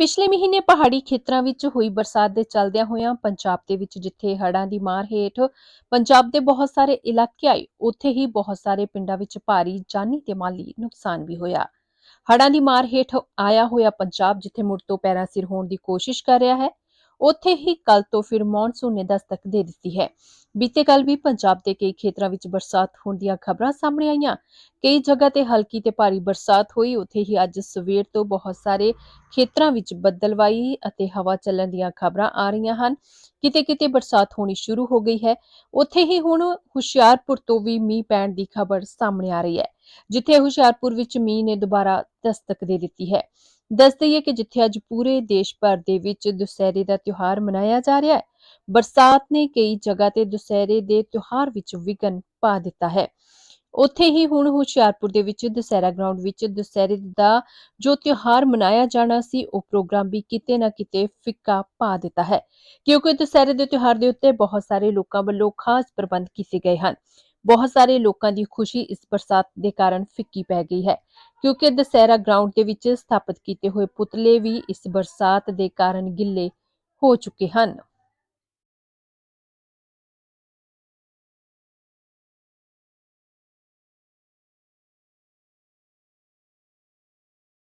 ਪਿਛਲੇ ਮਹੀਨੇ ਪਹਾੜੀ ਖੇਤਰਾਂ ਵਿੱਚ ਹੋਈ ਬਰਸਾਤ ਦੇ ਚੱਲਦਿਆਂ ਹੋਇਆਂ ਪੰਜਾਬ ਦੇ ਵਿੱਚ ਜਿੱਥੇ ਹੜ੍ਹਾਂ ਦੀ ਮਾਰ ਹੇਠ ਪੰਜਾਬ ਦੇ ਬਹੁਤ ਸਾਰੇ ਇਲਾਕੇ ਆਏ, ਉੱਥੇ ਹੀ ਬਹੁਤ ਸਾਰੇ ਪਿੰਡਾਂ ਵਿੱਚ ਭਾਰੀ ਜਾਨੀ ਤੇ ਮਾਲੀ ਨੁਕਸਾਨ ਵੀ ਹੋਇਆ। ਹੜ੍ਹਾਂ ਦੀ ਮਾਰ ਹੇਠ ਆਇਆ ਹੋਇਆ ਪੰਜਾਬ ਜਿੱਥੇ ਮੁੜ ਤੋਂ ਪੈਰਾਂ ਸਿਰ ਹੋਣ ਦੀ ਕੋਸ਼ਿਸ਼ ਕਰ ਰਿਹਾ ਹੈ ਉੱਥੇ ਹੀ ਕੱਲ ਤੋਂ ਫਿਰ ਮੌਨਸੂਨ ਨੇ ਦਸਤਕ ਦੇ ਦਿੱਤੀ ਹੈ। ਬੀਤੇ ਕੱਲ ਵੀ ਪੰਜਾਬ ਦੇ ਕਈ ਖੇਤਰਾਂ ਵਿੱਚ ਬਰਸਾਤ ਹੋਣ ਦੀਆਂ ਖਬਰਾਂ ਸਾਹਮਣੇ ਆਈਆਂ। ਕਈ ਜਗ੍ਹਾ ਤੇ ਹਲਕੀ ਤੇ ਭਾਰੀ ਬਰਸਾਤ ਹੋਈ। ਉੱਥੇ ਹੀ ਅੱਜ ਸਵੇਰ ਤੋਂ ਬਹੁਤ ਸਾਰੇ ਖੇਤਰਾਂ ਵਿੱਚ ਬੱਦਲਵਾਈ ਅਤੇ ਹਵਾ ਚੱਲਣ ਦੀਆਂ ਖਬਰਾਂ ਆ ਰਹੀਆਂ ਹਨ। ਕਿਤੇ ਕਿਤੇ ਬਰਸਾਤ ਹੋਣੀ ਸ਼ੁਰੂ ਹੋ ਗਈ ਹੈ। ਉੱਥੇ ਹੀ ਹੁਣ ਹੁਸ਼ਿਆਰਪੁਰ ਤੋਂ ਵੀ ਮੀਂਹ ਪੈਣ ਦੀ ਖਬਰ ਸਾਹਮਣੇ ਆ ਰਹੀ ਹੈ, ਜਿੱਥੇ ਹੁਸ਼ਿਆਰਪੁਰ ਵਿੱਚ ਮੀਂਹ ਨੇ ਦੁਬਾਰਾ ਦਸਤਕ ਦੇ ਦਿੱਤੀ ਹੈ। ਦੱਸ ਦਈਏ ਕਿ ਜਿੱਥੇ ਅੱਜ ਪੂਰੇ ਦੇਸ਼ ਭਰ ਦੇ ਵਿੱਚ ਦੁਸਹਿਰੇ ਦਾ ਤਿਉਹਾਰ ਮਨਾਇਆ ਜਾ ਰਿਹਾ ਹੈ, ਬਰਸਾਤ ਨੇ ਕਈ ਜਗ੍ਹਾ ਤੇ ਦੁਸਹਿਰੇ ਦੇ ਤਿਉਹਾਰ ਵਿੱਚ ਵਿਘਨ ਪਾ ਦਿੱਤਾ ਹੈ। ਉੱਥੇ ਹੀ ਹੁਣ ਹੁਸ਼ਿਆਰਪੁਰ ਦੇ ਵਿੱਚ ਦੁਸਹਿਰਾ ਗਰਾਊਂਡ ਵਿੱਚ ਦੁਸਹਿਰੇ ਦਾ ਜੋ ਤਿਉਹਾਰ ਮਨਾਇਆ ਜਾਣਾ ਸੀ, ਉਹ ਪ੍ਰੋਗਰਾਮ ਵੀ ਕਿਤੇ ਨਾ ਕਿਤੇ ਫਿੱਕਾ ਪਾ ਦਿੱਤਾ ਹੈ, ਕਿਉਂਕਿ ਦੁਸਹਿਰੇ ਦੇ ਤਿਉਹਾਰ ਦੇ ਉੱਤੇ ਬਹੁਤ ਸਾਰੇ ਲੋਕਾਂ ਵੱਲੋਂ ਖਾਸ ਪ੍ਰਬੰਧ ਕੀਤੇ ਗਏ ਹਨ। ਬਹੁਤ ਸਾਰੇ ਲੋਕਾਂ ਦੀ ਖੁਸ਼ੀ ਇਸ ਬਰਸਾਤ ਦੇ ਕਾਰਨ ਫਿੱਕੀ ਪੈ ਗਈ ਹੈ, ਕਿਉਂਕਿ ਦੁਸਹਿਰਾ ਗਰਾਊਂਡ ਦੇ ਵਿੱਚ ਸਥਾਪਿਤ ਕੀਤੇ ਹੋਏ ਪੁਤਲੇ ਵੀ ਇਸ ਬਰਸਾਤ ਦੇ ਕਾਰਨ ਗਿੱਲੇ ਹੋ ਚੁੱਕੇ ਹਨ।